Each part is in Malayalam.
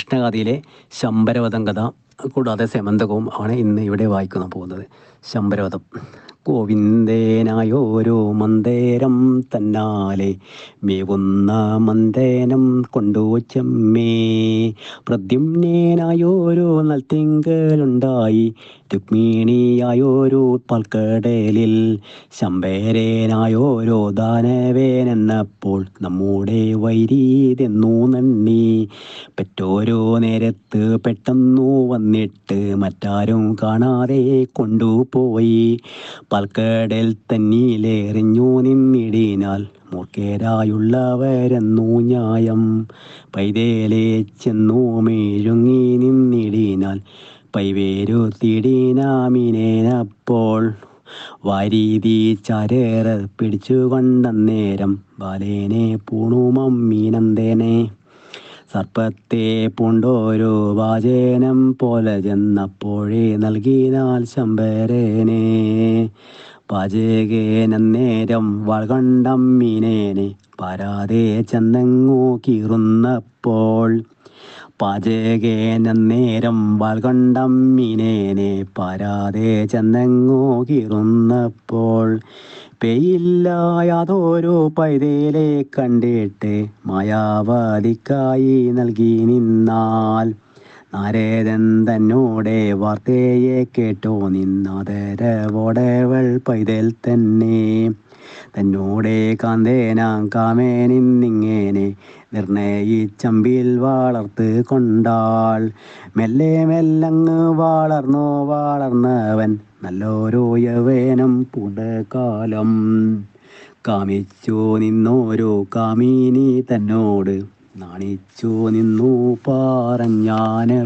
കൃഷ്ണഗാഥയിലെ ശമ്പരവധം കഥ കൂടാതെ സെമന്തകവും ആണ് ഇന്ന് ഇവിടെ വായിക്കുന്ന പോകുന്നത്. ശമ്പരവധം ഗോവിന്ദേനായോരോ മന്ദേരം തന്നാലെ മേവുന്ന മന്ദേനം കൊണ്ടു ചെമ്മേ. പ്രദ്യുമ്നേനായോരോ നൽത്തിങ്കലുണ്ടായി. രുക്മിണിയായോരോ പാൽക്കടലിൽ. ശമ്പേരേനായോരോ ദാനവേനെന്നപ്പോൾ നമ്മുടെ വൈരീതെന്നു നന്ദി പെറ്റോരോ നേരത്ത് പെട്ടെന്നു വന്നിട്ട് മറ്റാരും കാണാതെ കൊണ്ടുപോയി. പാൽക്കടൽ തന്നിലെറിഞ്ഞു നിന്നിടിനാൽ മൂർഖേരായുള്ളവരെന്നു ന്യായം. പൈതേലെ ചെന്നു മെഴുങ്ങി നിന്നിടിനാൽ പൈവേരു തിടിനാമിനേനപ്പോൾ വാരീതി ചാരേറെ പിടിച്ചു കൊണ്ടന്നേരം ബാലേനെ പൂണുമമ്മീനന്ദേനെ സർപ്പത്തെ പൂണ്ടോരോ വാചേനം പോലെ ചെന്നപ്പോഴേ നൽകിനാൽ ശമ്പരേനെ വളകണ്ടം മീനേനെ പാരാതെ ചെന്നെങ്ങോ കീറുന്നപ്പോൾ. പാചകേനേരം വളകണ്ടം മീനേനെ പാരാതെ ചെന്നെങ്ങോ കീറുന്നപ്പോൾ. യാതൊരു പൈതേലെ കണ്ടിട്ട് മായാവാദിക്കായി നൽകി നിന്നാൽ. നാരേതൻ തന്നോടെ വാർത്തയെ കേട്ടോ. നിന്നാദരവോടവൾ പൈതൽ തന്നെ. തന്നോടെ കാന്തേനാം കാമേനിന്നിങ്ങനെ നിർണയിച്ചമ്പിൽ വളർത്ത് കൊണ്ടാൾ. മെല്ലെ മെല്ലങ്ങ് വളർന്നു വളർന്നവൻ നല്ലൊരു യവേനം പുടകാലം കാമിച്ചു നിന്നോരോ കാമിനി തന്നോട് നാണിച്ചു നിന്നു പറഞ്ഞാനപ്പോൾ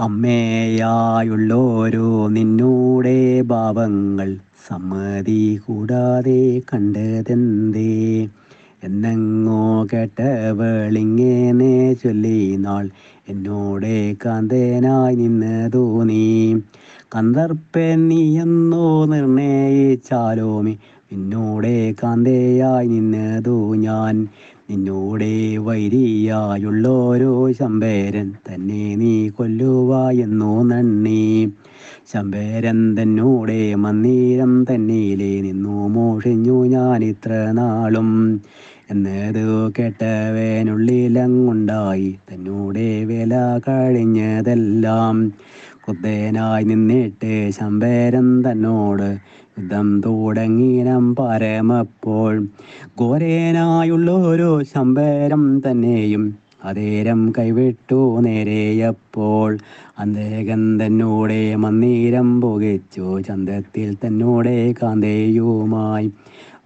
അമ്മയായുള്ളോരോ നിന്നൂടെ ഭാവങ്ങൾ സമ്മതി കൂടാതെ കണ്ടതെന്തേ? എന്നെങ്ങോ കേട്ടവളിങ്ങനെ ചൊല്ലി നാൾ എന്നോടെ കാന്തേനായി നിന്ന് തോന്നി. കന്തർപ്പൻ നീ എന്നോ നിർണയിച്ചാലോമി നിന്നോടെ കാന്തയായി നിന്നതു ഞാൻ. നിന്നോടെ വൈരിയായുള്ളോരോ ശമ്പേരൻ തന്നെ നീ കൊല്ലുവായെന്നോ നന്ദി ശമ്പേരൻ തന്നോടെ മന്ദിരം തന്നിലെ നിന്നു മോഷിഞ്ഞു ഞാൻ ഇത്ര നാളും. എന്നത് കേട്ടവേനുള്ളിലങ്ങുണ്ടായി. തന്നോടെ വില കഴിഞ്ഞതെല്ലാം കുത്തേനായി നിന്നിട്ട് ശമ്പേരൻ തന്നോട് യുദ്ധം തുടങ്ങിനം പരമപ്പോൾ. ഘോരേനായുള്ളൊരു ശമ്പേരം തന്നെയും അതേരം കൈവിട്ടു നേരെയപ്പോൾ അന്തേകം തന്നോടെ മന്ദിരം പുകച്ചു ചന്തത്തിൽ തന്നോടെ കാന്തേയുമായി.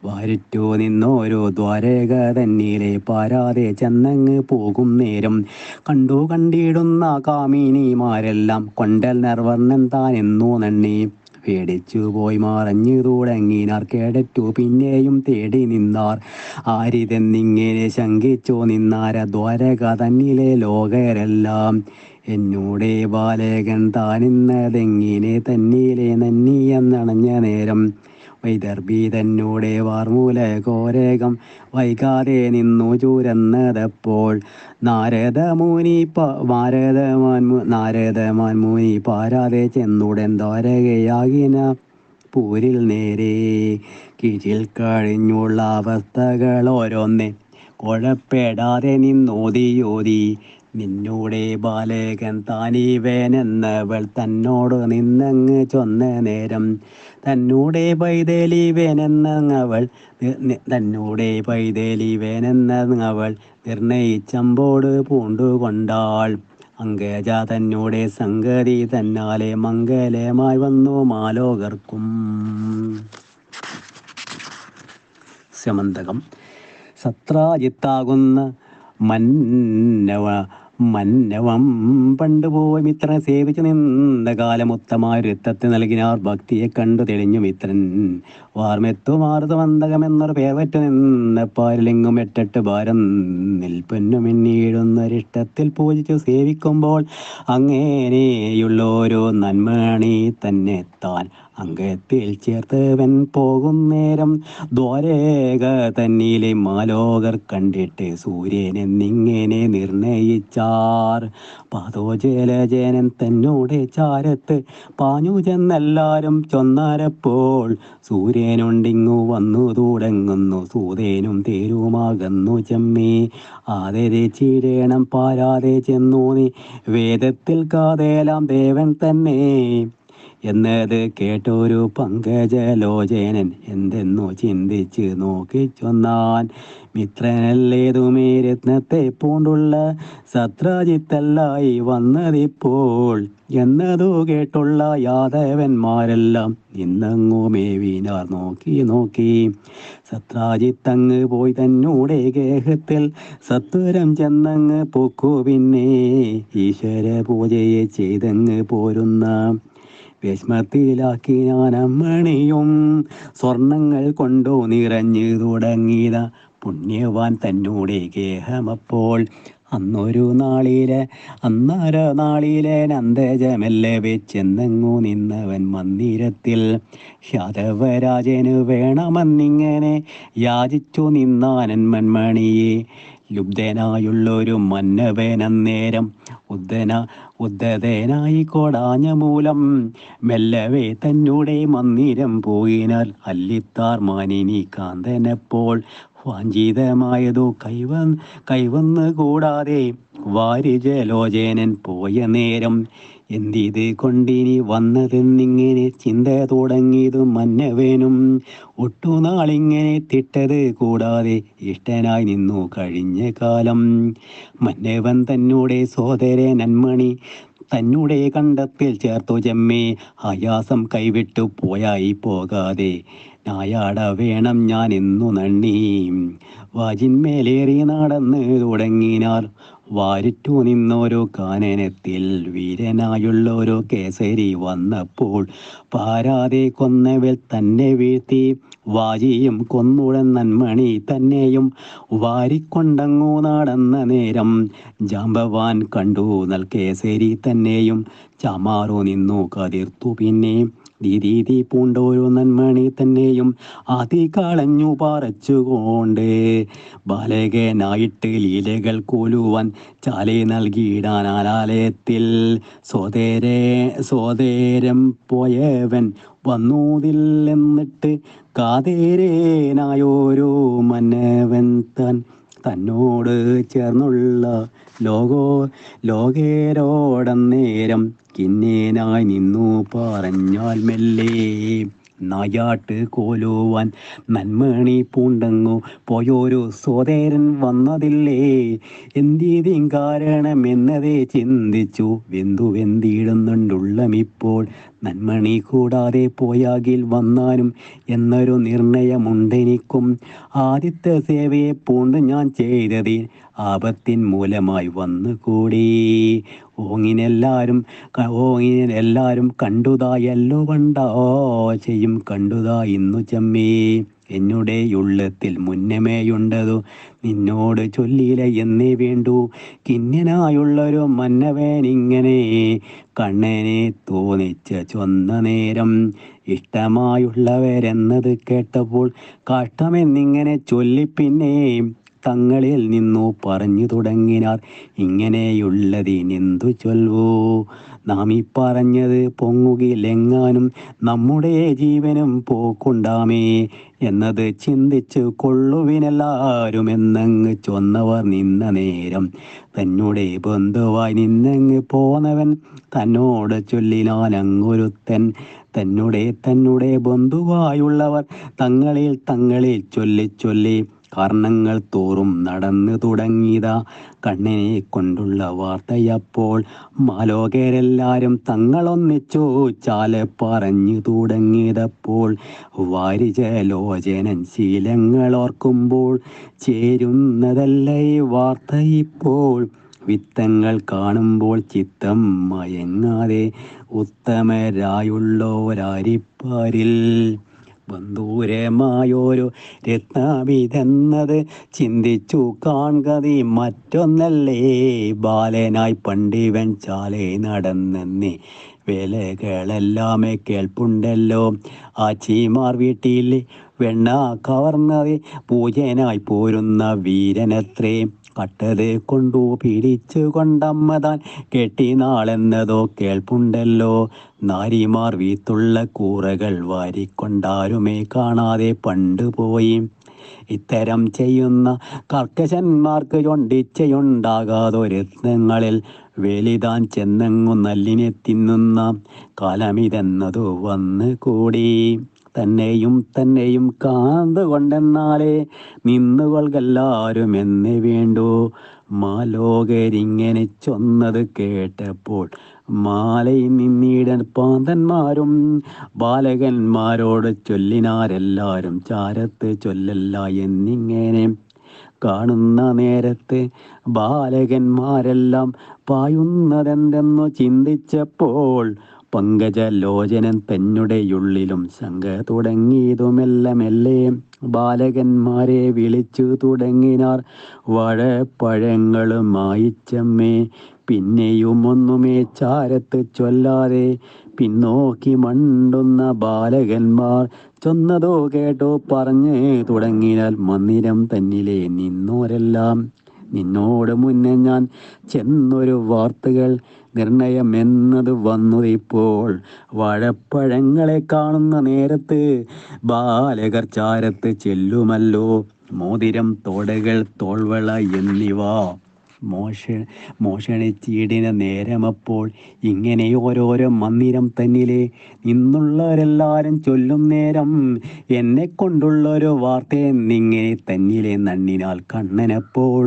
വാരിറ്റു നിന്നോരോ ദ്വാരക തന്നീലെ പാരാതെ ചെന്നങ്ങ് പോകും നേരം. കണ്ടു കണ്ടിടുന്ന കാമിനിമാരെല്ലാം കൊണ്ടൽ നിർവർണൻ താൻ എന്നു നന്ദി. പേടിച്ചു പോയി മറഞ്ഞു തുടങ്ങിനാർ കേടറ്റു പിന്നെയും തേടി നിന്നാർ. ആരിതെന്നിങ്ങനെ ശങ്കിച്ചു നിന്നാര ദ്വാരക തന്നിലെ ലോകരെല്ലാം. എന്നോടെ ബാലകൻ താനിന്നതെങ്ങിനെ തന്നിലെ നന്നിയെന്നണഞ്ഞ നേരം. വൈദർഭി തന്നോടെ വാർമൂല കോരകം വൈകാതെ നിന്നു ചൂരന്നതപ്പോൾ നാരദമുനി നാരദമാൻ നാരദമാൻ മുനി പാരാതെ ചെന്നുടൻ ദ്വാരകയാകിന. പൂരിൽ നേരെ കീഴിൽ കഴിഞ്ഞുള്ള അവസ്ഥകൾ ഓരോന്നെ. കുഴപ്പെടാതെ നിന്നോതിയോതി നിന്നൂടെ ബാലകൻ താനീവേനെന്നവൾ തന്നോട് നിന്നങ്ങ് ചൊന്ന നേരം തന്നൂടെ പൈതേലി വേനെന്നവൾ തന്നൂടെ പൈതേലി വേനെന്നവൾ നിർണയിച്ചമ്പോട് പൂണ്ടുകൊണ്ടാൾ. അങ്കേജ തന്നോടെ സംഗതി തന്നാലെ മംഗലമായി വന്നു മാലോകർക്കും. സമന്തകം സത്രാജിത്താകുന്ന മന്നവ മന്നവം പണ്ടുപോയി മിത്രനെ സേവിച്ചു നിന്ന കാലമൊത്തമായ രക്തത്തെ നൽകിനാർ ഭക്തിയെ കണ്ടു തെളിഞ്ഞു മിത്രൻ. വാർമെത്തു മാറുതവന്തകം എന്നൊരു പേർവറ്റു നിന്ന പാരിലെങ്ങും എട്ടെട്ട് ഭാരം നിൽപ്പന്നുമിന്നീടുന്നൊരിഷ്ടത്തിൽ പൂജിച്ചു സേവിക്കുമ്പോൾ അങ്ങനെയുള്ളോരോ നന്മണി തന്നെ താൻ അങ്കത്തിൽ ചേർത്തവൻ പോകും നേരം. ദ്വാരേക തന്നിലെ മാലോകർ കണ്ടിട്ട് സൂര്യനെ സൂര്യനെന്നിങ്ങനെ നിർണയിച്ചാർ. പാതോജലജനൻ തന്നോടെ ചാരത്ത് പാഞ്ഞു ചെന്നെല്ലാരും ചൊന്നാരപ്പോൾ സൂര്യനുണ്ടിങ്ങു വന്നു തുടങ്ങുന്നു. സൂതേനും തേരുമാകുന്നു ചെമ്മേ. ആദരെ ചീരേണം പാരാതെ ചെന്നു നീ. വേദത്തിൽ കാതേലാം ദേവൻ തന്നെ. എന്നത് കേട്ടൊരു പങ്കജലോചനൻ എന്തെന്നു ചിന്തിച്ച് നോക്കി ചൊന്നാൻ മിത്രനല്ലേതുമേ രത്നത്തെ പൂണ്ടുള്ള സത്രാജിത്തല്ലായി വന്നതിപ്പോൾ എന്നതു കേട്ടുള്ള യാദവന്മാരെല്ലാം നിന്നങ്ങുമേവിനാർ നോക്കി നോക്കി. സത്രാജിത്തങ്ങ് പോയി തന്നൂടെ ഗേഹത്തിൽ സത്വരം ചെന്നങ്ങ് പൊക്കു പിന്നെ. ഈശ്വര പൂജയെ ചെയ്തങ്ങ് പോരുന്ന വിസ്മത്തിലാക്കി ഞാൻ അമ്മണിയും സ്വർണങ്ങൾ കൊണ്ടു നിറഞ്ഞു തുടങ്ങിയത. പുണ്യവാൻ തന്നോടെ ഗേഹമപ്പോൾ. അന്നൊരു നാളിലെ അന്നര നാളിലെ നന്ദജമെല്ലെ വെച്ചെന്നെങ്ങു നിന്നവൻ മന്ദിരത്തിൽ. യാദവരാജന് വേണമെന്നിങ്ങനെ യാചിച്ചു നിന്നാനൻ മൺമണിയെ. ലുബ്ധനായുള്ളൊരു മന്നവൻ നേരം ഉദ്ധന ഉദ്ധതേനായി കോടാഞ്ഞ മൂലം മെല്ലവേ തന്നൂടെ മന്ദിരം പോയിനാൽ അല്ലിത്താർ മാനിനി കാന്തനപ്പോൾ വാഞ്ചിതമായതു കൈവ കൈവന്ന് കൂടാതെ വാരിജലോചേനൻ പോയ നേരം എന്തിത് കൊണ്ടിനി വന്നതെന്നിങ്ങനെ ചിന്ത തുടങ്ങിയത് മന്നവേനും. ഒട്ടുനാളിങ്ങനെ തിട്ടത് കൂടാതെ ഇഷ്ടനായി നിന്നു കഴിഞ്ഞ കാലം. മന്നവൻ തന്നോടെ സോദര നന്മണി തന്നൂടെ കണ്ടത്തിൽ ചേർത്തു ചെമ്മേ. ആയാസം കൈവിട്ടു പോയായി പോകാതെ നായാട വേണം ഞാൻ എന്നു നണ്ണി വാജിന്മേലേറി നടന്ന് തുടങ്ങിനാർ വാരിറ്റു നിന്നോരോ കാനനത്തിൽ വീരനായുള്ളോരോ കേസരി വന്നപ്പോൾ പാരാതെ കൊന്നവൽ തന്നെ വീഴ്ത്തി വാജിയും കൊന്നുടൻ നന്മണി തന്നെയും വാരിക്കൊണ്ടങ്ങു നടന്ന നേരം ജാമ്പവാൻ കണ്ടു നൽ കേസരി തന്നെയും ചമാറു നിന്നു കതിർത്തു പിന്നെ ദീദീതി പൂണ്ടോരോ നന്മണി തന്നെയും ആദി കളഞ്ഞു പറച്ചുകൊണ്ട്. ബാലകനായിട്ട് ലീലകൾ കോലുവാൻ ചാലി നൽകിയിടാൻ ആലാലയത്തിൽ സ്വതേരം സോദരം പോയവൻ വന്നൂതില്ലെന്നിട്ട് കാതേരേനായോരോ മനവൻ താൻ തന്നോട് ചേർന്നുള്ള ലോകോ ലോകേരോടന്നേരം കിന്നേനായി നിന്നു പറഞ്ഞാൽ മെല്ലെ. നായാട്ട് കോലുവാൻ നന്മണി പൂണ്ടങ്ങു. പോയൊരു സോദേരൻ വന്നതില്ലേ? എന്തിയും കാരണമെന്നതേ ചിന്തിച്ചു. വെന്തു വെന്തിയിടുന്നുണ്ടുള്ളമിപ്പോൾ നന്മണി കൂടാതെ പോയാകിൽ വന്നാലും എന്നൊരു നിർണയമുണ്ടെനിക്കും. ആദിത്യ സേവയെ പൂണ്ട് ഞാൻ ചെയ്തത് ആപത്തിൻ മൂലമായി വന്നുകൂടി. ഓങ്ങിനെല്ലാരും ക- ഓങ്ങിനെല്ലാരും കണ്ടുതായല്ലോ ഓ ചെയ്യും കണ്ടുതാ ഇന്നു ചമ്മേ. എന്നുടെ ഉള്ളത്തിൽ മുന്നമേയുണ്ടതു. നിന്നോട് ചൊല്ലിയില്ല എന്നേ വേണ്ടു. കിന്നനായുള്ളൊരു മന്നവേനിങ്ങനെ കണ്ണനെ തോന്നിച്ച ചൊന്ന നേരം ഇഷ്ടമായുള്ളവരെന്നത് കേട്ടപ്പോൾ കഷ്ടമെന്നിങ്ങനെ ചൊല്ലിപ്പിന്നെ. തങ്ങളിൽ നിന്നു പറഞ്ഞു തുടങ്ങിനാർ. ഇങ്ങനെയുള്ളതിനെന്തു ചൊൽവോ. നാം ഈ പറഞ്ഞത് പൊങ്ങുകിലെങ്ങാനും നമ്മുടെ ജീവനും പോക്കുണ്ടാമേ എന്നത് ചിന്തിച്ചു കൊള്ളുവിനെല്ലാരും എന്നങ്ങ് ചൊന്നവർ നിന്ന നേരം. തന്നോടെ ബന്ധുവായി നിന്നങ്ങ് പോന്നവൻ തന്നോട് ചൊല്ലിനാൻ അങ്ങൊരുത്തൻ. തന്നുടെ തന്നുടെ ബന്ധുവായുള്ളവർ തങ്ങളിൽ തങ്ങളിൽ ചൊല്ലി ചൊല്ലി കാരണങ്ങൾ തോറും നടന്നു തുടങ്ങിയതാ കണ്ണിനെ കൊണ്ടുള്ള വാർത്തയപ്പോൾ മാലോകരെല്ലാരും തങ്ങളൊന്നിച്ചു ചാല പറഞ്ഞു തുടങ്ങിയതപ്പോൾ വാരിജലോചനൻ ശീലങ്ങൾ ഓർക്കുമ്പോൾ ചേരുന്നതല്ലേ വാർത്ത ഇപ്പോൾ? വിത്തങ്ങൾ കാണുമ്പോൾ ചിത്തം മയങ്ങാതെ ഉത്തമരായുള്ളവരാരിപ്പാരിൽ. ബന്ധൂരമായൊരു രത്നാവിതെന്നത് ചിന്തിച്ചു കാൺകതി മറ്റൊന്നല്ലേ. ബാലനായി പണ്ടിവൻ ചാലെ നടന്നെന്നേ. വേലകളെല്ലാമേ കേൾപ്പുണ്ടല്ലോ. ആ ചീമാർ വീട്ടിൽ വെണ്ണ കവർന്നത് പൂജനായി പോരുന്ന വീരനത്രേ. കട്ടത് കൊണ്ടു പിടിച്ചു കൊണ്ടമ്മതാൻ കെട്ടിനാളെന്നതോ കേൾപ്പുണ്ടല്ലോ. നാരിമാർ വീത്തുള്ള കൂറകൾ വാരിക്കൊണ്ടാരുമേ കാണാതെ പണ്ടുപോയി ഇത്തരം ചെയ്യുന്ന കർക്കശന്മാർക്ക് ചൊണ്ടിച്ചയുണ്ടാകാതൊരുത്തങ്ങളിൽ വേലിതാൻ ചെന്നെങ്ങു നല്ലിനെ തിന്നുന്ന കാലമിതെന്നതു വന്നു കൂടി തന്നെയും തന്നെയും കാന്തുകൊണ്ടെന്നാലേ നിന്നുകൊൾക്കെല്ലാരും എന്നെ വേണ്ടു. മാലോകരിങ്ങനെ ചൊന്നത് കേട്ടപ്പോൾ മാലയിൽ നിന്നീടൻ പാന്തന്മാരും ബാലകന്മാരോട് ചൊല്ലിനാരെല്ലാരും ചാരത്ത് ചൊല്ലല്ല എന്നിങ്ങനെ. കാണുന്ന നേരത്ത് ബാലകന്മാരെല്ലാം പായുന്നതെന്തെന്നു ചിന്തിച്ചപ്പോൾ പങ്കജലോചനൻ തന്നുടെയുള്ളിലും ശങ്ക തുടങ്ങിയതുമെല്ലാം മെല്ലെ ബാലകന്മാരെ വിളിച്ചു തുടങ്ങിനാർ വാഴപ്പഴങ്ങളുമായി മായിച്ചമ്മേ പിന്നെയും ഒന്നുമേ ചാരത്ത് ചൊല്ലാതെ പിന്നോക്കി മണ്ടുന്ന ബാലകന്മാർ ചൊന്നതോ കേട്ടോ പറഞ്ഞ് തുടങ്ങിയാൽ മന്ദിരം തന്നിലെ നിന്നോരെല്ലാം നിന്നോട് മുന്നേ ഞാൻ ചെന്നൊരു വാർത്തകൾ നിർണയമെന്നത് വന്നത് ഇപ്പോൾ വാഴപ്പഴങ്ങളെ കാണുന്ന നേരത്ത് ബാലകർ ചാരത്ത് ചെല്ലുമല്ലോ. മോതിരം തോടകൾ തോൾവള എന്നിവ. മോഷ ചീടിന് നേരമപ്പോൾ ഇങ്ങനെ ഓരോരോ മന്ദിരം തന്നിലെ നിന്നുള്ളവരെല്ലാരും ചൊല്ലും നേരം എന്നെ കൊണ്ടുള്ളൊരു വാർത്തയെ നിങ്ങനെ തന്നിലെ നണ്ണിനാൽ കണ്ണനപ്പോൾ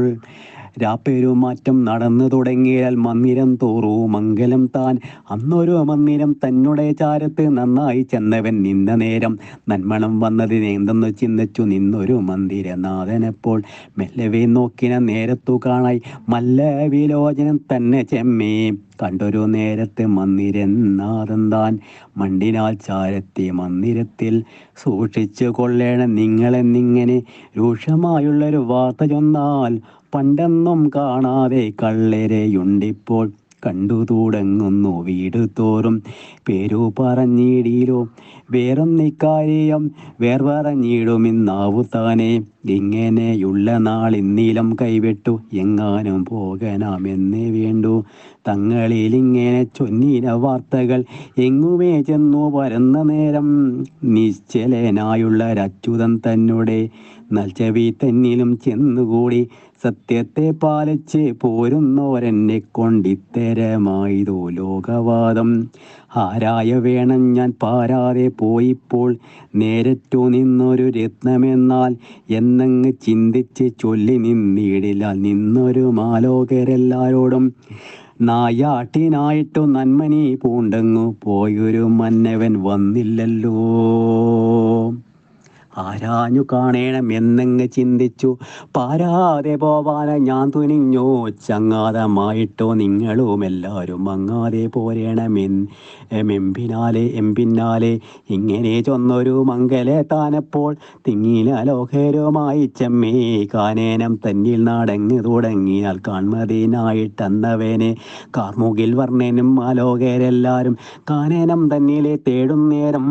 രാപ്പെരുമാറ്റം നടന്നു തുടങ്ങിയാൽ മന്ദിരം തോറൂ. മംഗലം താൻ അന്നൊരു മന്ദിരം തന്നുടേ ചാരത്ത് നന്നായി ചെന്നവൻ നിന്ന നേരം. നന്മണം വന്നതിനെന്തെന്ന് ചിന്തിച്ചു നിന്നൊരു മന്ദിരനാഥനപ്പോൾ മെല്ലവേ നോക്കിന നേരത്തു കാണായി. മല്ല വിലോചനം തന്നെ ചെമ്മേ. കണ്ടൊരു നേരത്ത് മന്ദിരനാഥൻ താൻ മണ്ടിനാൽ ചാരത്തി മന്ദിരത്തിൽ സൂക്ഷിച്ചു കൊള്ളേണം. നിങ്ങളെന്നിങ്ങനെ രൂക്ഷമായുള്ളൊരു വാർത്ത ചൊന്നാൽ പണ്ടെന്നും കാണാതെ കള്ളരെയുണ്ടിപ്പോൾ. കണ്ടു തുടങ്ങുന്നു വീട് തോറും. പേരു പറഞ്ഞിടീലോ. വേറൊന്നിക്കാര്യം വേർ പറഞ്ഞിടുമിന്നാവു താനെ. ഇങ്ങനെയുള്ള നാളിന്നീലം കൈവിട്ടു. എങ്ങാനും പോകനാമെന്നേ വേണ്ടു. തങ്ങളിൽ ഇങ്ങനെ ചൊന്നിന വാർത്തകൾ എങ്ങുമേ ചെന്നു പരന്ന നേരം. നിശ്ചലനായുള്ള രച്യുതൻ തന്നെ നൽചവി തന്നിലും ചെന്നുകൂടി. സത്യത്തെ പാലിച്ച് പോരുന്നോരെന്നെ കൊണ്ടിത്തരമായതോ ലോകവാദം. ആരായ വേണം ഞാൻ പാരാതെ പോയിപ്പോൾ നേരറ്റു നിന്നൊരു രത്നമെന്നാൽ എന്നങ്ങ് ചിന്തിച്ച് ചൊല്ലി നിന്നിടില്ല. നിന്നൊരു മാലോകരെല്ലാരോടും നായാട്ടിനായിട്ടു നന്മനി പൂണ്ടങ്ങു പോയൊരു മന്നവൻ വന്നില്ലല്ലോ. ആരാഞ്ഞു കാണേണം എന്നങ്ങ് ചിന്തിച്ചു. പാരാതെ പോവാന ഞാൻ തുനിഞ്ഞോ. ചങ്ങാതമായിട്ടോ നിങ്ങളും എല്ലാവരും മങ്ങാതെ പോരേണമെമ്പിനാലെ എമ്പിന്നാലെ ഇങ്ങനെ ചൊന്നൊരു മംഗലെ താനപ്പോൾ തിങ്ങിലോകരുമായി ചെമ്മേ. കാനേനം തന്നിൽ നാടങ്ങ് തുടങ്ങിയാൽ കാൺമതിനായിട്ടെന്നവനെ കാർമുകിൽ വർണനും ആലോകരെല്ലാരും കാനേനം തന്നിലെ തേടും നേരം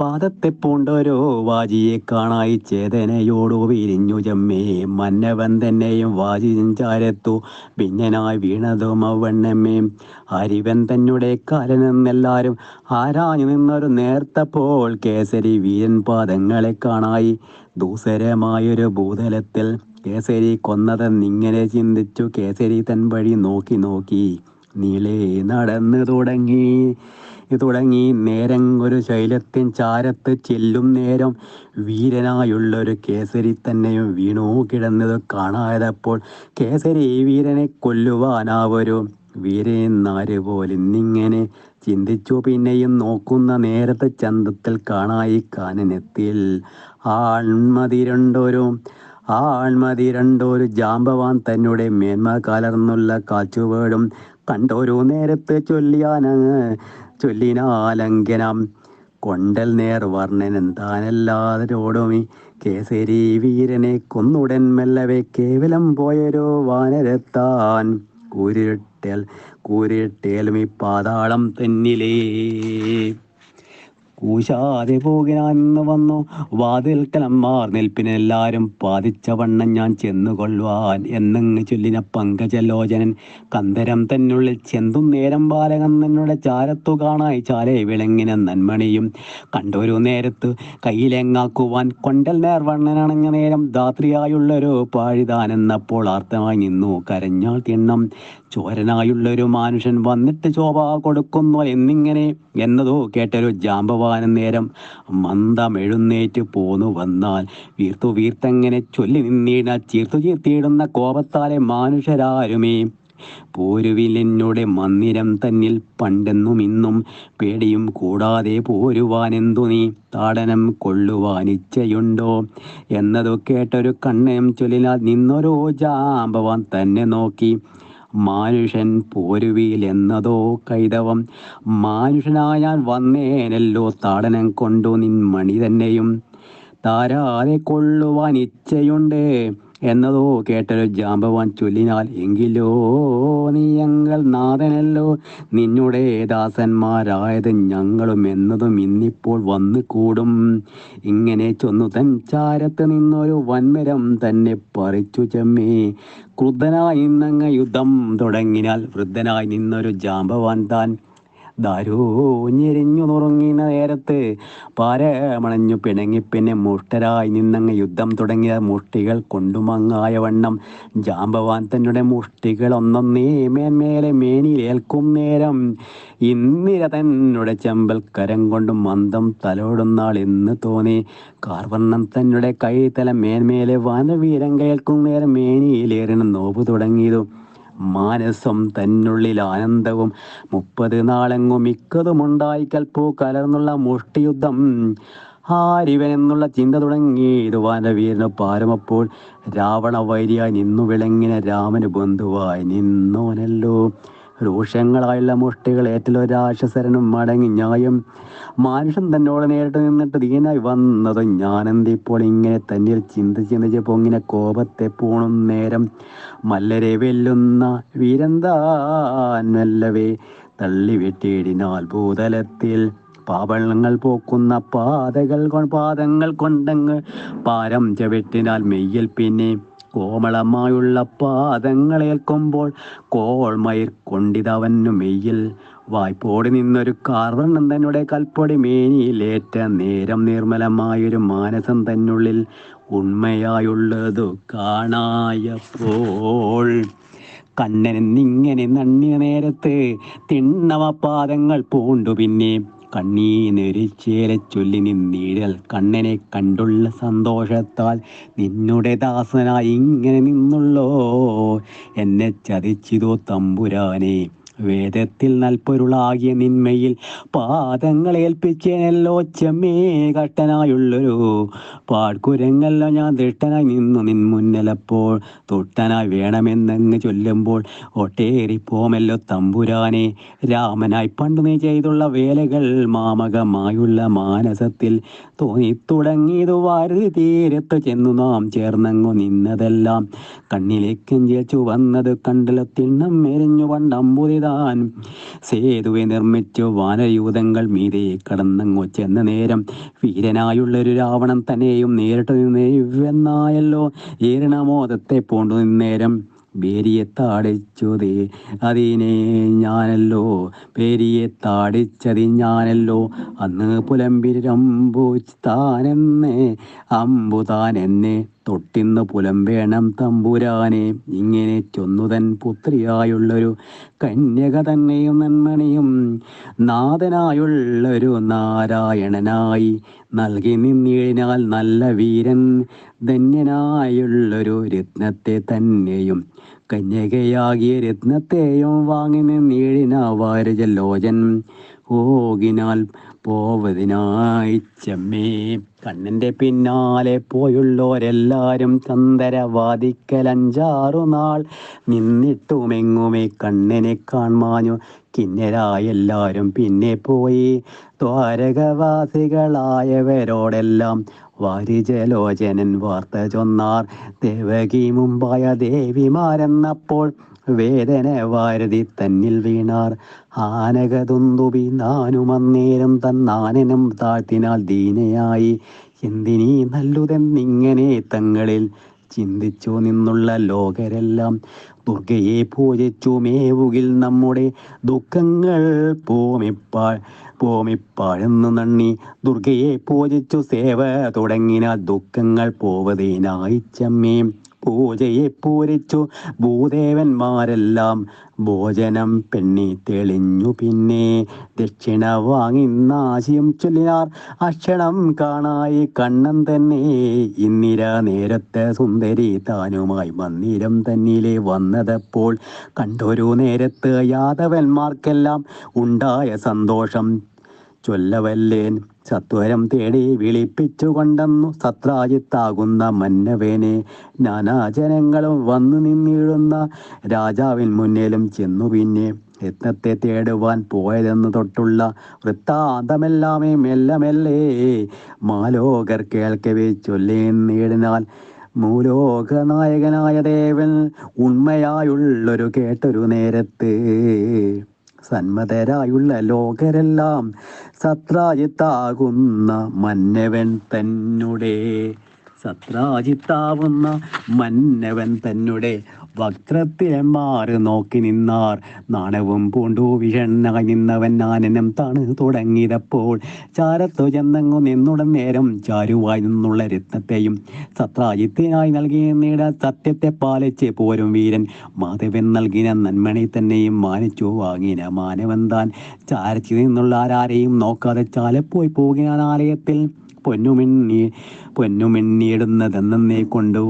പാദത്തെ പൂണ്ടൊരു വാജിയെ കാണായി ചേതനയോടു വിരിഞ്ഞു ജമ്മേ മന്നവൻ തന്നെയും വാചിഞ്ചാരത്തു ചാരത്തു. ഭിന്നനായി വീണതും അവണ്ണമ്മേ. ഹരിവൻ തന്നെ കാലനെന്നെല്ലാരും ആരാഞ്ഞു നിന്നൊരു നേർത്തപ്പോൾ കേസരി വീരൻ പാദങ്ങളെ കാണായി. ദൂസരമായൊരു ഭൂതലത്തിൽ കേസരി കൊന്നതെന്നിങ്ങനെ ചിന്തിച്ചു. കേസരി തൻ വഴി നോക്കി നോക്കി നീളേ നടന്നു തുടങ്ങി. തുടങ്ങി. നേരം ഒരു ശൈലത്തിൻ ചാരത്ത് ചെല്ലും നേരം വീരനായുള്ളൊരു കേസരി തന്നെയും വീണു കിടന്നത് കാണാതപ്പോൾ കേസരി വീരനെ കൊല്ലുവാനാവൊരു വീരനാര് പോലിന്നിങ്ങനെ ചിന്തിച്ചു. പിന്നെയും നോക്കുന്ന നേരത്തെ ചന്തത്തിൽ കാണായി കാനനത്തിൽ. ആൺമതിരണ്ടൊരു ആൺമതിരണ്ടൊരു ജാമ്പവാൻ തന്നെ മേന്മ കലർന്നുള്ള കാച്ചുവേടും കണ്ടൊരു നേരത്തെ ചൊല്ലിയാനങ്ങ് ചൊല്ലിനാലങ്കനം കൊണ്ടൽ നേർ വർണനൻ താനല്ലാതരോടുമി കേസരി വീരനെ കൊന്നുടൻ മെല്ലവെ. കേവലം പോയരോ വാനരത്താൻ. കൂരിട്ടേൽ കൂരിട്ടേലും ഈ പാതാളം തന്നിലേ. കൂശാതെ പോകിനാന്ന് വന്നു വാതിൽക്കലമ്മാർ നിൽപ്പിനെല്ലാരും പാതിച്ച വണ്ണം ഞാൻ ചെന്നുകൊള്ളുവാൻ എന്നങ്ങ് ചൊല്ലിന പങ്കജലോചനൻ കന്തരം തന്നുള്ളിൽ ചെന്തും നേരം ബാലകൻ ചാരത്തു കാണായി ചാലെ വിളങ്ങിന നന്മണിയും. കണ്ടൊരു നേരത്ത് കയ്യിലെങ്ങാക്കുവാൻ കൊണ്ടൽ നേർവണ്ണനണഞ്ഞ നേരം ധാത്രിയായുള്ളൊരു പാഴിതാനെന്നപ്പോൾ ആർത്തമായി നിന്നു. കരഞ്ഞാൾ തിണ്ണം. ചോരനായുള്ളൊരു മനുഷ്യൻ വന്നിട്ട് ശോഭ കൊടുക്കുന്നു എന്നിങ്ങനെ എന്നതോ കേട്ടൊരു ജാമ്പവാനൻ നേരം മന്ദം എഴുന്നേറ്റ് പോന്നു വന്നാൽ വീർത്തു വീർത്തങ്ങനെ ചൊല്ലി നിന്നീട ചീർത്തു ചീർത്തിയിടുന്ന കോപത്താലെ മനുഷ്യരാരുമേ പോരുവിലെന്നോടെ മന്ദിരം തന്നിൽ പണ്ടെന്നും ഇന്നും പേടിയും കൂടാതെ പോരുവാനെന്തു നീ? താടനം കൊള്ളുവാൻ ഇച്ഛയുണ്ടോ? എന്നതു കേട്ടൊരു കണ്ണയം ചൊല്ലിനാൽ നിന്നൊരു ജാമ്പവാൻ തന്നെ നോക്കി. മാനുഷൻ പോരുവിലെന്നതോ കൈതവം. മാനുഷനായാൽ വന്നേനല്ലോ താടനം കൊണ്ടു നിൻ മണി തന്നെയും. താരാതെ കൊള്ളുവാൻ ഇച്ഛയുണ്ട് എന്നതോ കേട്ടൊരു ജാമ്പവാൻ ചൊല്ലിനാൽ എങ്കിലോ നീ ഞങ്ങൾ നാഥനല്ലോ. നിന്നുടെ ദാസന്മാരായത് ഞങ്ങളും എന്നതും ഇന്നിപ്പോൾ വന്നു കൂടും. ഇങ്ങനെ ചൊന്നു തൻ ചാരത്ത് നിന്നൊരു വൻമരം തന്നെ പറിച്ചു ചെമ്മേ. ക്രുദ്ധനായി നിന്നങ്ങ് യുദ്ധം തുടങ്ങിയാൽ വൃദ്ധനായി നിന്നൊരു ജാമ്പവാൻ താൻ ദാരൂഞ്ഞെരിഞ്ഞു നുറുങ്ങിന നേരത്ത് പാരമണഞ്ഞു പിണങ്ങി പിന്നെ മുഷ്ടരായി നിന്നങ്ങ് യുദ്ധം തുടങ്ങിയ മുഷ്ടികൾ കൊണ്ടുമങ്ങായ വണ്ണം ജാമ്പവാൻ തന്നെ മുഷ്ടികൾ ഒന്നൊന്നേ മേന്മേലെ മേനിയിലേൽക്കും നേരം. ഇന്നിര തന്നെ ചെമ്പൽ കരം കൊണ്ടും മന്ദം തലോടുന്നാൾ എന്ന് തോന്നി. കാർവർണം തന്നെ കൈ തല മേന്മേലെ വനവീരം കേൾക്കും നേരം മേനിയിലേറിന് നോവ് തുടങ്ങിയതു. മാനസം തന്നുള്ളിൽ ആനന്ദവും. മുപ്പത് നാളെങ്ങും മിക്കതുമുണ്ടായി കൽപ്പൂ കലർന്നുള്ള മുഷ്ടിയുദ്ധം. ആരിവനെന്നുള്ള ചിന്ത തുടങ്ങി. ഇരുവാനവീരന് വീരന് പാരമപ്പോൾ രാവണ വൈരിയായി നിന്നു വിളങ്ങിന രാമന് ബന്ധുവായി നിന്നോനല്ലോ. രൂക്ഷങ്ങളായുള്ള മുഷ്ടികൾ ഏറ്റലോ രാക്ഷസരനും മടങ്ങി ന്യായം. മനുഷ്യൻ തന്നോട് നേരിട്ട് നിന്നിട്ട് ദീനായി വന്നത് ഞാനെന്തിപ്പോൾ ഇങ്ങനെ തന്നിൽ ചിന്തിച്ച് ചിന്തിച്ച് പൊങ്ങിനെ കോപത്തെ പൂണും നേരം. മല്ലരെ വെല്ലുന്ന വീരന്താന്നല്ലവേ തള്ളി വെട്ടിയിടിനാൽ ഭൂതലത്തിൽ പാപങ്ങൾ പോക്കുന്ന പാതകൾ പാദങ്ങൾ കൊണ്ടങ്ങ് പാരം ചവിട്ടിനാൽ മെയ്യിൽ പിന്നെ കോമളമായുള്ള പാദങ്ങളേൽക്കുമ്പോൾ കോൾമയിർ കൊണ്ടിതവന്നു മെയ്യിൽ. വായ്പോടി നിന്നൊരു കാർവണ്ണം തന്നെ കൽപ്പൊടി മേനിയിലേറ്റ നേരം നിർമ്മലമായൊരു മാനസം തന്നുള്ളിൽ ഉണ്മയായുള്ളതു കാണായപ്പോൾ. കണ്ണനെന്നിങ്ങനെ നണ്ണിയ നേരത്ത് തിണ്ണവ പാദങ്ങൾ പൂണ്ടു പിന്നെ കണ്ണീനെരിച്ചേരെ ചൊല്ലി നിന്നീഴൽ കണ്ണനെ കണ്ടുള്ള സന്തോഷത്താൽ നിന്നുടെ ദാസനായി ഇങ്ങനെ നിന്നുള്ളോ? എന്നെ ചതിച്ചിതോ തമ്പുരാനെ. വേദത്തിൽ നൽപ്പൊരുളാകിയ നിന്മയിൽ പാദങ്ങൾ ചെമ്മേ കട്ടനായുള്ളൊരു പാഴ്ക്കുരങ്ങല്ലോ ഞാൻ ദൃഷ്ടനായി നിന്നു നിൻ മുന്നിലപ്പോൾ. തൊട്ടനായി വേണമെന്നങ്ങ് ചൊല്ലുമ്പോൾ ഒട്ടേറിപ്പോമല്ലോ തമ്പുരാനെ. രാമനായി പണ്ട് നീ ചെയ്തുള്ള വേലകൾ മാമകമായുള്ള മാനസത്തിൽ തോന്നിത്തുടങ്ങിയതു വാരി തീരത്ത് ചെന്നു നാം ചേർന്നങ്ങു നിന്നതെല്ലാം. കണ്ണിലേക്കും ചേച്ചു വന്നത് കണ്ടല്ലോ തിണ്ണം മെരിഞ്ഞു പണ്ടമ്പുതിതാൻ സേതുവെ നിർമ്മിച്ചു വാനയൂതങ്ങൾ മീതെ കടന്നങ്ങു ചെന്ന നേരം വീരനായുള്ളൊരു രാവണൻ തന്നെയും നേരിട്ട് നിന്നേവെന്നായല്ലോ ഏരണമോദത്തെ പോണ്ടു നിന്നേരം ബേരിയെ താടിച്ചതേ അതിനെ ഞാനല്ലോ. പേരിയെ താടിച്ചതി ഞാനല്ലോ. അന്ന് പുലമ്പിരമ്പു താനെന്നെ അമ്പു താൻ എന്നെ തൊട്ടിന്ന് പുലമ്പേണം തമ്പുരാനെ. ഇങ്ങനെ ചൊന്നുതൻ പുത്രിയായുള്ളൊരു കന്യക തന്നെയും നന്മണിയും നാഥനായുള്ളൊരു നാരായണനായി നൽകി നിന്നീഴിനാൽ നല്ല വീരൻ ധന്യനായുള്ളൊരു രത്നത്തെ തന്നെയും കന്യകയാകിയ രത്നത്തെയും വാങ്ങി നിന്നീഴിന വാരജലോചൻ ഓകിനാൽ പോവതിനായി ചെമ്മേ കണ്ണന്റെ പിന്നാലെ പോയുള്ളോരെല്ലാരും ചന്ദരവാദിക്കലഞ്ചാറു നാൾ നിന്നിട്ടുമെങ്ങുമേ കണ്ണനെ കാൺമാഞ്ഞു. കിന്നരായെല്ലാരും പിന്നെ പോയി. ദ്വാരകവാസികളായവരോടെല്ലാം വാരിജലോചനൻ വാർത്ത ചൊന്നാർ. ദേവകി മുമ്പായ ദേവിമാരെന്നപ്പോൾ വേദന വാരതി തന്നിൽ വീണാർ. ആനകതുന്തുപി നാനുമന്നേരം തന്നാനനം താഴ്ത്തിനാൽ ദീനയായി. എന്തിനീ നല്ലുതെന്നിങ്ങനെ തങ്ങളിൽ ചിന്തിച്ചു നിന്നുള്ള ലോകരെല്ലാം. ദുർഗയെ പൂജിച്ചു മേവുകിൽ നമ്മുടെ ദുഃഖങ്ങൾ പോമിപ്പാൾ പോമിപ്പാഴെന്നു നന്ദി ദുർഗയെ പൂജിച്ചു സേവ തുടങ്ങിനാൽ ദുഃഖങ്ങൾ പോവതേനായി ചമ്മേ. പൂജയെ പൂരിച്ചു. ഭൂദേവന്മാരെല്ലാം ഭോജനം പെണ്ണി തെളിഞ്ഞു പിന്നെ ദക്ഷിണ വാങ്ങി നാശിയും ചൊല്ലിനാർ. അക്ഷണം കാണായി കണ്ണൻ തന്നെ ഇന്നിര നേരത്തെ സുന്ദരി താനുമായി മന്ദിരം തന്നിലെ വന്നതപ്പോൾ കണ്ടൊരു നേരത്ത് യാദവന്മാർക്കെല്ലാം ഉണ്ടായ സന്തോഷം ചൊല്ലവല്ലേൻ. സത്വരം തേടി വിളിപ്പിച്ചു കൊണ്ടെന്നു സത്രാജിത്താകുന്ന മന്നവേനെ. നാനാജനങ്ങളും വന്നു നിന്നിടുന്ന രാജാവിൻ മുന്നിലും ചെന്നു പിന്നെ. രത്നത്തെ തേടുവാൻ പോയതെന്ന് തൊട്ടുള്ള വൃത്താന്തമെല്ലാമേ മെല്ലെ മെല്ലെ മാലോകർ കേൾക്കവേ ചൊല്ലേന്നിടിനാൽ നേടിനാൽ. മൂലോകനായകനായ ദേവൻ ഉണ്മയായുള്ളൊരു കേട്ടൊരു നേരത്ത് സന്മതരായുള്ള ലോകരെല്ലാം സത്രാജിത്താകുന്ന മന്നവൻ തന്നെ സത്രാജിത്താവുന്ന മന്നവൻ തന്നെ വക്രത്തിലെമാറ് നോക്കി നിന്നാർ. നാണവും പൂണ്ടു വിഷണ്ണായി നിന്നവൻ നാനനം താണ് തുടങ്ങിയപ്പോൾ ചാരത്തു ചെന്നങ്ങു നിന്നുടൻ നേരം ചാരുവായി നിന്നുള്ള രത്നത്തെയും സത്രാജിത്തിനായി നൽകിയ നേട സത്യത്തെ പാലിച്ച് പോരും വീരൻ. മാധവൻ നൽകിന നന്മണി തന്നെയും മാനിച്ചു വാങ്ങിന മാനവൻ താൻ. ചാരച്ചു നിന്നുള്ള ആരാരെയും നോക്കാതെ ചാലപ്പോയി പോകുന്ന ആലയത്തിൽ പൊന്നുമിണ്ണി പൊന്നുമിണ്ണിയിടുന്നതെന്നെ കൊണ്ടു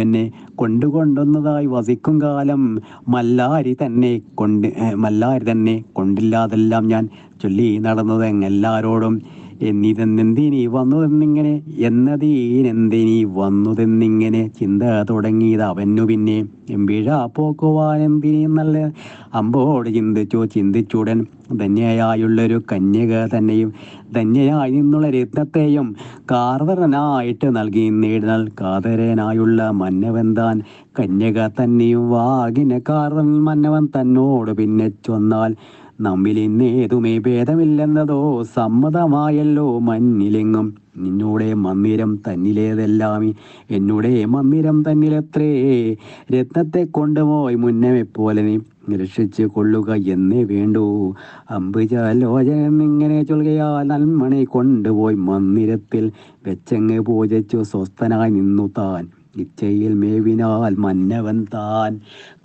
എന്നെ കൊണ്ടുകൊണ്ടുവന്നതായി വസിക്കും കാലം. മല്ലാരി തന്നെ കൊണ്ട് മല്ലാരി തന്നെ കൊണ്ടില്ലാതെല്ലാം ഞാൻ ചൊല്ലി നടന്നത് എല്ലാരോടും എന്നിതെന്തിനി വന്നതെന്നിങ്ങനെ? വന്നു വന്നതെന്നിങ്ങനെ? ചിന്ത തുടങ്ങിയത് അവനു പിന്നെ. എമ്പിഴ പോക്കുവാൻ എന്തിനീ നല്ല? അമ്പോട് ചിന്തിച്ചു ചിന്തിച്ചുടൻ ധന്യയായുള്ളൊരു കന്യക തന്നെയും ധന്യയായി നിന്നുള്ള രത്നത്തെയും കാർവരനായിട്ട് നൽകി. നേടിനാൽ കാതരനായുള്ള മന്നവൻ താൻ കന്യക തന്നെയും വാഗിന കാർവൻ മന്നവൻ തന്നോട് പിന്നെ ചൊന്നാൽ നമ്മിലിന്നേതുമേ ഭേദമില്ലെന്നതോ സമ്മതമായല്ലോ മഞ്ഞിലെങ്ങും. നിന്നോടെ മന്ദിരം തന്നിലേതെല്ലാം എന്നോടെ മന്ദിരം തന്നിലെത്രേ? രത്നത്തെ കൊണ്ടുപോയി മുന്നമെ പോലെ നീ രക്ഷിച്ചു കൊള്ളുക എന്നേ വേണ്ടൂ. അമ്പുജാലോചനം ഇങ്ങനെ ചൊല്ലുകയാൽ നന്മണി കൊണ്ടുപോയി മന്ദിരത്തിൽ വെച്ചങ്ങ് പൂജിച്ചു സ്വസ്ഥനായി നിന്നു താൻ. ഇച്ഛയിൽ മേവിനാൽ മന്നവൻ താൻ.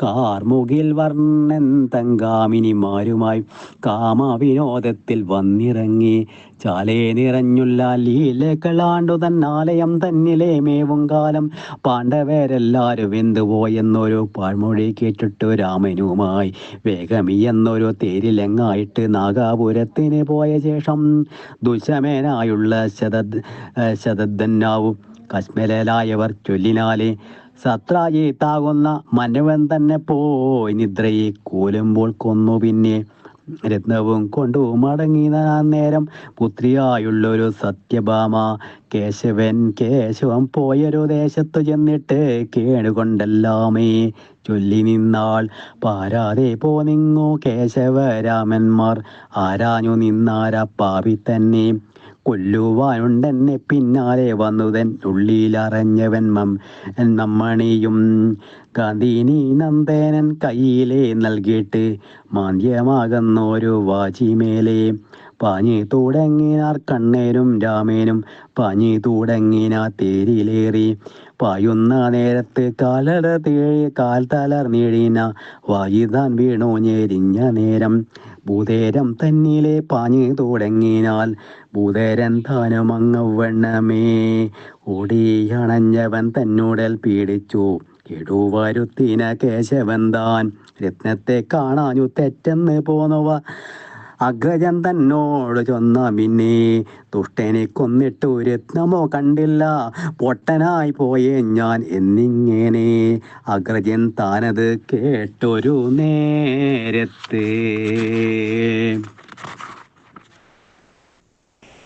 കാർമുകിൽ വർണൻ തങ്കാമിനിമാരുമായി കാമവിനോദത്തിൽ വന്നിറങ്ങി. ചാലേ നിറഞ്ഞുള്ള ലീലകളാണ്ടു തന്നാലയം തന്നിലെ മേവും കാലം. പാണ്ഡവരെല്ലാരും എന്തുപോയെന്നൊരു പാഴ്മൊഴി കേട്ടിട്ടു രാമനുമായി വേഗമി എന്നൊരു തേരിലെങ്ങായിട്ട് നാഗാപുരത്തിന് പോയ ശേഷം ദുശമേനായുള്ള ശത ശതദ്ധന്നാവും കശ്മലായവർ ചൊല്ലിനാലെ സത്രാജിത്താകുന്ന മനുവൻ തന്നെ പോയി നിദ്രയെ കൂലുമ്പോൾ കൊന്നു പിന്നെ. രത്നവും കൊണ്ടു മടങ്ങി നേരം പുത്രിയായുള്ളൊരു സത്യഭാമ. കേശവൻ കേശവൻ പോയൊരു ദേശത്തു ചെന്നിട്ട് കേടുകൊണ്ടെല്ലാമേ ചൊല്ലി നിന്നാൾ. പാരാതെ പോനിങ്ങു കേശവരാമന്മാർ. ആരാഞ്ഞു നിന്നാര പാപി തന്നെ കൊല്ലുവാനുണ്ടെന്നെ പിന്നാലെ വന്നുതൻ ഉള്ളിലറിഞ്ഞവൻ മം. നമ്മണിയും ഗാന്ധിനി നന്ദനൻ കയ്യിലെ നൽകിയിട്ട് മാന്ദ്യമാകുന്നൊരു വാചിമേലെ. പാഞ്ഞി തുടങ്ങിനാർ കണ്ണേനും രാമേനും പാഞ്ഞി തുടങ്ങിനാ തേരിലേറി. പായുന്ന നേരത്ത് കാലട തേഴി കാൽ തലർന്നീഴിന വായുതാൻ വീണു ഞെരിഞ്ഞ നേരം. ഭൂതേരം തന്നിലെ പാഞ്ഞു തുടങ്ങിനാൽ ഭൂതേരൻ താനും അങ്ങവണ്ണമേ ഓടിയണഞ്ഞവൻ തന്നോടൽ പീഡിച്ചു. കെടുവരുത്തിന കേശവൻ താൻ രത്നത്തെ കാണാഞ്ഞു തെറ്റെന്ന് പോന്നവ അഗ്രജൻ തന്നോട് ചൊന്ന പിന്നെ ദുഷ്ടനെ കൊന്നിട്ടു രത്നമോ കണ്ടില്ല. പൊട്ടനായി പോയേ ഞാൻ എന്നിങ്ങനെ. അഗ്രജൻ താനത് കേട്ടൊരു നേരത്ത്.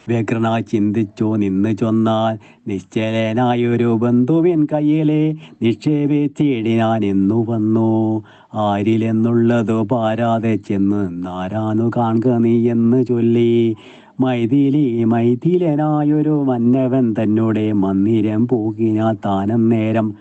വ്യഗ്രനായി ചിന്തിച്ചോ നിന്ന് ചൊന്നാൽ നിശ്ചലനായൊരു ബന്ധുവിൻ കയ്യിലെ നിക്ഷേപിച്ചിടി ഞാൻ എന്നു വന്നു. ആരിലെന്നുള്ളതു പാരാതെ ചെന്ന് നാരാനു കാണുക നീ എന്ന് ചൊല്ലി. മൈഥിലി മൈഥിലനായൊരു മന്നവൻ തന്നോടെ മന്ദിരം പോകിനാ താനം നേരം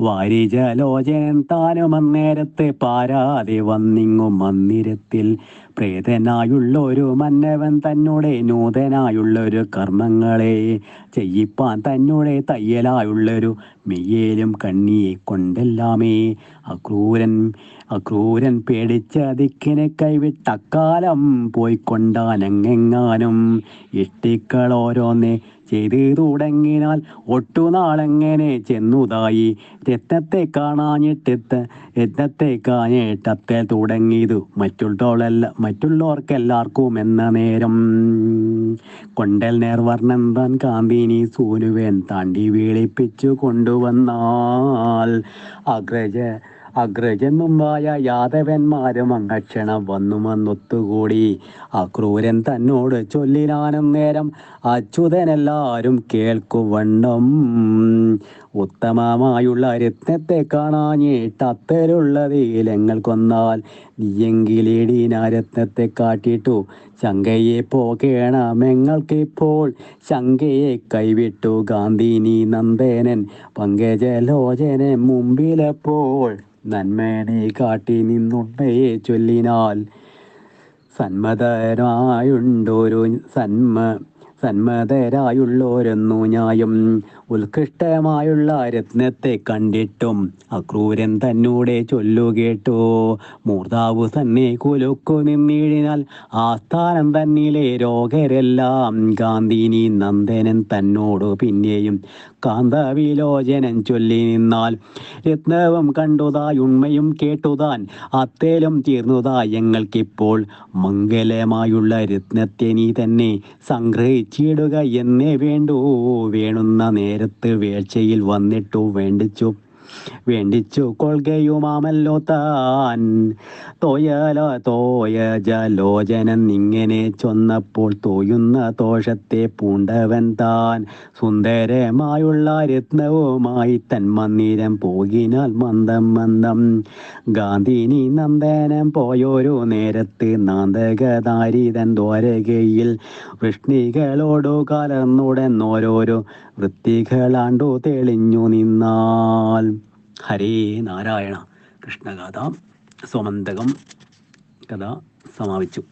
വാരിജലോചനൻ താനും അന്നേരത്തെ പാരാതെ വന്നിങ്ങും മന്ദിരത്തിൽ. പ്രേതനായുള്ള ഒരു മന്നവൻ തന്നോടെ നൂതനായുള്ളൊരു കർമ്മങ്ങളെ ചെയ്യിപ്പാൻ തന്നോടെ തയ്യലായുള്ളൊരു മെയ്യേലും കണ്ണിയെ കൊണ്ടെല്ലാമേ. അക്രൂരൻ അക്രൂരൻ പേടിച്ച ദിക്കിനെ കൈവിട്ടക്കാലം പോയിക്കൊണ്ടാനെങ്ങാനും ഇഷ്ടിക്കൾ ഓരോന്നേ ചെയ്ത് തുടങ്ങിനാൽ ഒട്ടുനാളെങ്ങനെ ചെന്നുതായി? രത്നത്തെ കാണാഞ്ഞിട്ടെത്ത രത്നത്തെ കാഞ്ഞിട്ടത്തെ തുടങ്ങിയതു മറ്റുള്ളോളല്ല മറ്റുള്ളവർക്കെല്ലാവർക്കും എന്ന നേരം. കൊണ്ടൽ നേർവർണം താൻ കാന്തിനി സൂനുവേൻ താണ്ടി വീളിപ്പിച്ചു കൊണ്ടുവന്നാൽ അഗ്രജ അഗ്രജൻ മുമ്പായ യാദവന്മാരും അങ്ങക്ഷണം വന്നുമെന്നൊത്തുകൂടി. അക്രൂരൻ തന്നോട് ചൊല്ലിനാനും നേരം അച്യുതനെല്ലാരും കേൾക്കുവണ്ണം. ഉത്തമമായുള്ള രത്നത്തെ കാണാഞ്ഞിട്ട് അത്തരുള്ളതിലങ്ങൾ കൊന്നാൽ നീയെങ്കിലേടീന രത്നത്തെ കാട്ടിട്ടു ശങ്കയെ പോകേണമെങ്ങൾക്കിപ്പോൾ ശങ്കയെ കൈവിട്ടു ഗാന്ധിനി നന്ദനൻ പങ്കജലോചന മുമ്പിലെപ്പോൾ. നന്മേനെ കാട്ടി നിന്നുണ്ടയെ ചൊല്ലിനാൽ. സന്മതരായുണ്ടൊരു സന്മ സന്മതരായുള്ളോരെന്നു ന്യായം ഉത്കൃഷ്ടമായുള്ള രത്നത്തെ കണ്ടിട്ടും അക്രൂരൻ തന്നൂടെ ചൊല്ലുകേട്ടോ മൂർധാവു തന്നെ കുലുക്കു നിന്നിഴിനാൽ ആസ്ഥാനം തന്നിലെ രോഗരെല്ലാം ഗാന്ധിനി നന്ദനൻ തന്നോട് പിന്നെയും കാന്തവിലോചനൻ ചൊല്ലി നിന്നാൽ രത്നവും കണ്ടുതായി ഉണ്മയും കേട്ടുതാൻ അത്തേലും തീർന്നുതാ ഞങ്ങൾക്കിപ്പോൾ മംഗലമായുള്ള രത്നത്തെ നീ തന്നെ സംഗ്രഹിച്ചിടുക എന്നേ വേണ്ടു. വേണുന്ന നേരത്ത് വേഴ്ചയിൽ വന്നിട്ടു വേണ്ടിച്ചു വേണ്ടിച്ചു കൊள்കയുമാമല്ലോ താൻ. തോയല തോയ ജലോചനൻ ഇങ്ങനെ ചൊന്നപ്പോൾ തോയുന്ന തോഷത്തെ പൂണ്ടവൻ താൻ. സുന്ദരമായുള്ള രത്നവുമായി തൻ മന്ദിരം പോകിനാൽ മന്ദം മന്ദം. ഗാന്ധിനി നന്ദനം പോയൊരു നേരത്ത് നാന്തകതാരിതൻ ദ്വാരകയിൽ വൃഷ്ണികളോടു കലർന്നുടൻ ഓരോരോ വൃത്തികളാണ്ടു തെളിഞ്ഞു നിന്നാൽ. ഹരേ നാരായണ. കൃഷ്ണഗാഥ സ്വമന്തകം. കഥ സമാപിച്ചു.